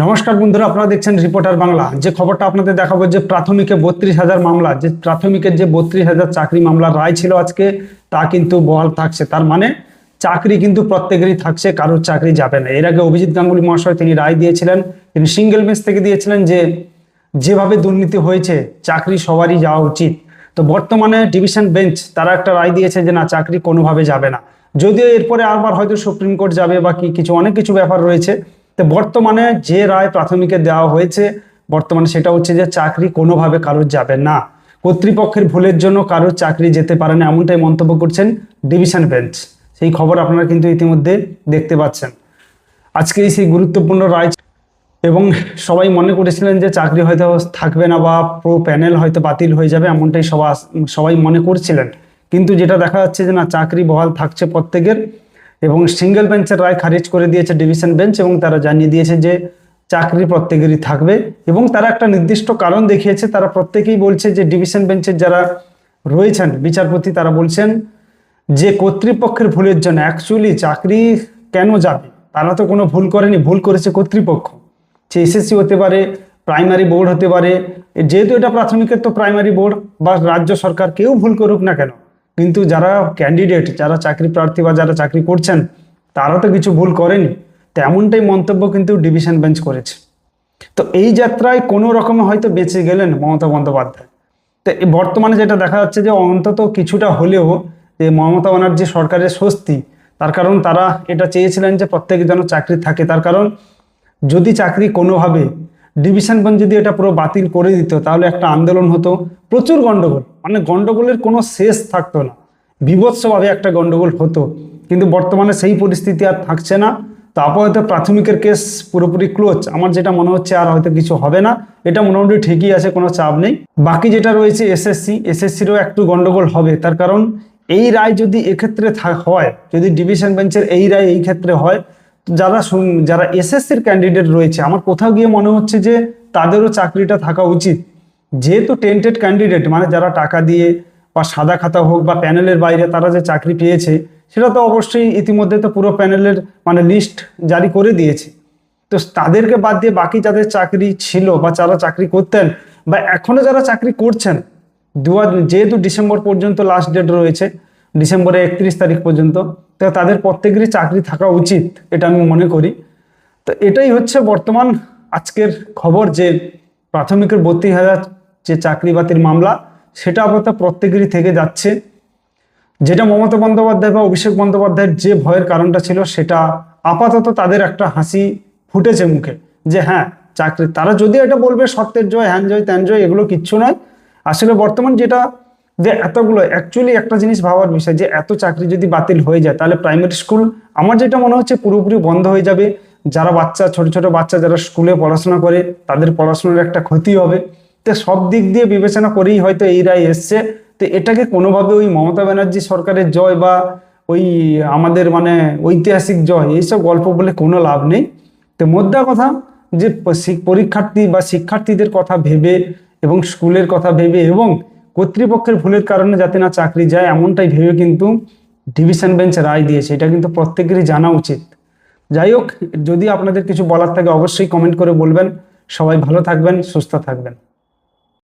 নমস্কার বন্ধুরা, আপনারা দেখছেন রিপোর্টার বাংলা। যে খবরটা আপনাদের দেখাবো যে প্রাথমিকে বত্রিশ হাজার মামলা, যে প্রাথমিকের যে বত্রিশ হাজার চাকরি মামলার রায় ছিল আজকে, তা কিন্তু বহাল থাকছে। তার মানে চাকরি কিন্তু প্রত্যেকেরই থাকছে, কারোর চাকরি যাবে না। এর আগে অভিজিৎ গাঙ্গুলি মহাশয় তিনি রায় দিয়েছিলেন, তিনি সিঙ্গেল বেঞ্চ থেকে দিয়েছিলেন যে যেভাবে দুর্নীতি হয়েছে, চাকরি সবারই যাওয়া উচিত। তো বর্তমানে ডিভিশন বেঞ্চ, তারা একটা রায় দিয়েছে যে না, চাকরি কোনোভাবে যাবে না। যদিও এরপরে আবার হয়তো সুপ্রিম কোর্ট যাবে বা কি, কিছু অনেক কিছু ব্যাপার রয়েছে তো বর্তমানে যে রায় প্রাথমিকে দেওয়া হয়েছে, বর্তমানে সেটা হচ্ছে যে চাকরি কোনোভাবে কারোর যাবে না। কর্তৃপক্ষের ভুলের জন্য কারোর চাকরি যেতে পারে না, এমনটাই মন্তব্য করছেন ডিভিশন বেঞ্চ। সেই খবর আপনারা কিন্তু ইতিমধ্যে দেখতে পাচ্ছেন। আজকে সেই গুরুত্বপূর্ণ রায় এবং সবাই মনে করেছিলেন যে চাকরি হয়তো থাকবে না বা প্রো প্যানেল হয়তো বাতিল হয়ে যাবে, এমনটাই সবাই সবাই মনে করছিলেন। কিন্তু যেটা দেখা যাচ্ছে যে না, চাকরি বহাল থাকছে প্রত্যেকের। এবং সিঙ্গেল বেঞ্চের রায় খারিজ করে দিয়েছে ডিভিশন বেঞ্চ এবং তারা জানিয়ে দিয়েছে যে চাকরি প্রত্যেকেরই থাকবে এবং তারা একটা নির্দিষ্ট কারণ দেখিয়েছে, তারা প্রত্যেকেই বলছে যে ডিভিশন বেঞ্চের যারা রয়েছেন, বিচারপতি তারা বলছেন যে কর্তৃপক্ষের ভুলের জন্য অ্যাকচুয়ালি চাকরি কেন যাবে? তারা তো কোনো ভুল করেনি, ভুল করেছে কর্তৃপক্ষ। সে এসএসসি হতে পারে প্রাইমারি বোর্ড হতে পারে, যেহেতু এটা প্রাথমিকের তো প্রাইমারি বোর্ড বা রাজ্য সরকার কেউ ভুল করুক না কেন। কিন্তু যারা ক্যান্ডিডেট যারা চাকরি প্রার্থী বা যারা চাকরি করছেন, তারা তো কিছু ভুল করেনি। তেমনটাই মন্তব্য কিন্তু ডিভিশন বেঞ্চ করেছে। তো এই যাত্রায় কোনো রকমে হয়তো বেঁচে গেলেন মমতা বন্দ্যোপাধ্যায়। তো বর্তমানে যেটা দেখা যাচ্ছে যে অন্তত কিছুটা হলেও যে মমতা ব্যানার্জি সরকারের স্বস্তি, তার কারণ তারা এটা চেয়েছিলেন যে প্রত্যেকের যেন চাকরি থাকে। তার কারণ যদি চাকরি কোনোভাবে ডিভিশন বেঞ্চ যদি এটা পুরো বাতিল করে দিত, তাহলে একটা আন্দোলন হতো, প্রচুর গন্ডগোল মানে গন্ডগোলের কোনো শেষ থাকতো না। বিভৎসভাবে একটা গন্ডগোল হতো। কিন্তু বর্তমানে সেই পরিস্থিতি আর থাকছে না। তো আপাতত প্রাথমিকের কেস পুরোপুরি ক্লোজ। আমার যেটা মনে হচ্ছে আর হয়তো কিছু হবে না, এটা মোটামুটি ঠিকই আছে, কোনো চাপ নেই। বাকি যেটা রয়েছে এসএসসি, এসএসসিরও একটু গন্ডগোল হবে। তার কারণ এই রায় যদি এক্ষেত্রে হয়, যদি ডিভিশন বেঞ্চের এই রায় এই ক্ষেত্রে হয় যারা যারা এসএসসির ক্যান্ডিডেট রয়েছে, আমার কোথাও গিয়ে মনে হচ্ছে যে তাদেরও চাকরিটা থাকা উচিত। যেহেতু টেন্টেড ক্যান্ডিডেট মানে যারা টাকা দিয়ে বা সাদা খাতা হোক বা প্যানেলের বাইরে তারা যে চাকরি পেয়েছে, সেটা তো অবশ্যই ইতিমধ্যে তো পুরো প্যানেলের মানে লিস্ট জারি করে দিয়েছে। তো তাদেরকে বাদ দিয়ে বাকি যাদের চাকরি ছিল বা যারা চাকরি করতেন বা এখনও যারা চাকরি করছেন দু হাজার- যেহেতু ডিসেম্বর পর্যন্ত লাস্ট ডেট রয়েছে ডিসেম্বরে একত্রিশ তারিখ পর্যন্ত, তো তাদের প্রত্যেকেরই চাকরি থাকা উচিত, এটা আমি মনে করি। তো এটাই হচ্ছে বর্তমান আজকের খবর যে প্রাথমিকের বত্রিশ হাজার যে চাকরি বাতিল মামলা, সেটা আপাতত প্রত্যেকেরই থেকে যাচ্ছে। যেটা মমতা বন্দ্যোপাধ্যায় বা অভিষেক বন্দ্যোপাধ্যায়ের যে ভয়ের কারণটা ছিল, সেটা আপাতত তাদের একটা হাসি ফুটেছে মুখে যে হ্যাঁ চাকরি, তারা যদি এটা বলবে সত্যের জয়, হ্যান জয়, ত্যান জয়, এগুলো কিচ্ছু নয়। আসলে বর্তমান যেটা, যে এতগুলো অ্যাকচুয়ালি একটা জিনিস ভাবার বিষয় যে এত চাকরি যদি বাতিল হয়ে যায়, তাহলে প্রাইমারি স্কুল আমার যেটা মনে হচ্ছে পুরোপুরি বন্ধ হয়ে যাবে। যারা বাচ্চা, ছোট ছোট বাচ্চা যারা স্কুলে পড়াশোনা করে, তাদের পড়াশোনার একটা ক্ষতি হবে। তো সব দিক দিয়ে বিবেচনা করেই হয়তো এই রায় এসছে। তো এটাকে কোনোভাবে ওই মমতা ব্যানার্জি সরকারের জয় বা ওই আমাদের মানে ঐতিহাসিক জয় এইসব গল্প বলে কোনো লাভ নেই। তো মোদ্দা কথা যে পরীক্ষার্থী বা শিক্ষার্থীদের কথা ভেবে এবং স্কুলের কথা ভেবে এবং কর্তৃপক্ষের ভুলের কারণে যাতে না চাকরি যায় এমনটাই ভেবে কিন্তু ডিভিশন বেঞ্চ রায় দিয়েছে। এটা কিন্তু প্রত্যেকেরই জানা উচিত। যাই হোক, যদি আপনাদের কিছু বলার থাকে অবশ্যই কমেন্ট করে বলবেন। সবাই ভালো থাকবেন, সুস্থ থাকবেন।